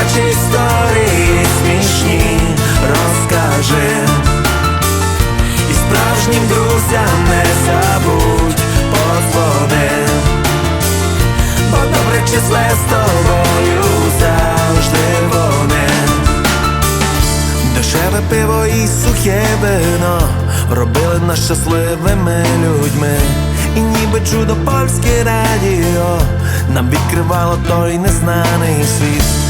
Дитячі історії смішні розкажи І справжнім друзям не забудь подзвони Бо добре числе з тобою завжди вони Дешеве пиво і сухе вино робили нас щасливими людьми. І ніби чудо польське радіо нам відкривало той незнаний світ.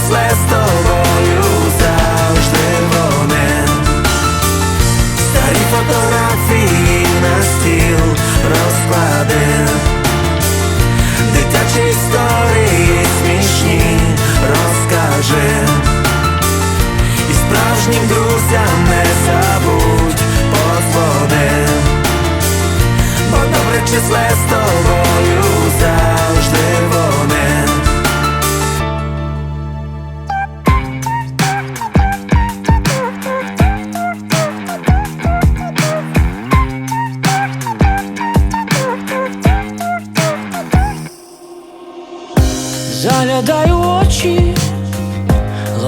добре числе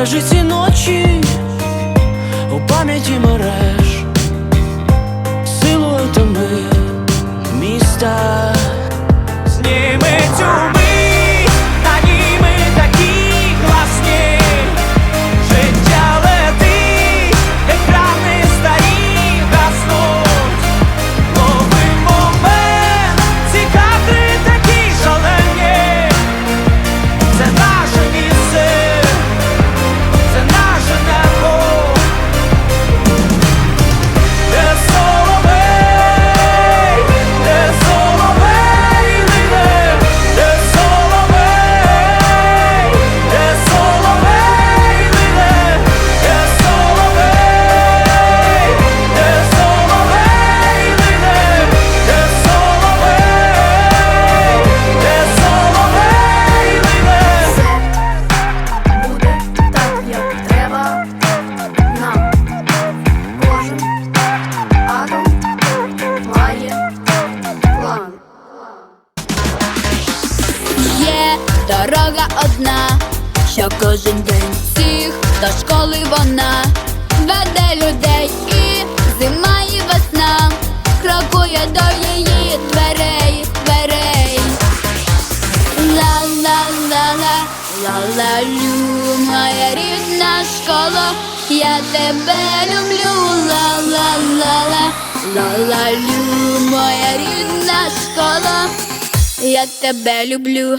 Збережи ці ночі у пам'яті мереж, що кожен день всіх до школи вона веде людей і зима і весна крокує до її дверей, дверей. Ла-ла-ла-ла, ла-ла-лю, моя рідна школа, я тебе люблю, ла-ла-ла-ла, ла-ла-лю, моя рідна школа, я тебе люблю.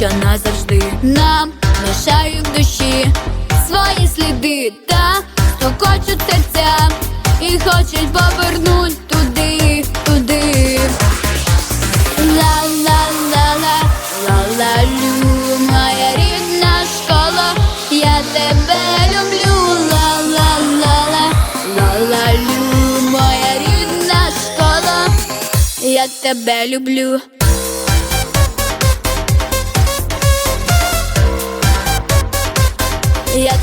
Що назавжди нам лишають в душі свої сліди та стукочуть серця і хочуть повернуть туди, туди. Ла-ла-ла-ла, ла-ла-лю, моя рідна школа, я тебе люблю, ла-ла-ла-ла, ла-ла-лю, моя рідна школа, я тебе люблю.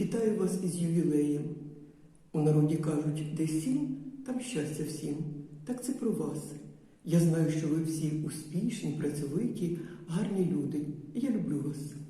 вітаю вас із ювілеєм. У народі кажуть, де сім, там щастя всім. Так це про вас. Я знаю, що ви всі успішні, працьовиті, гарні люди. Я люблю вас.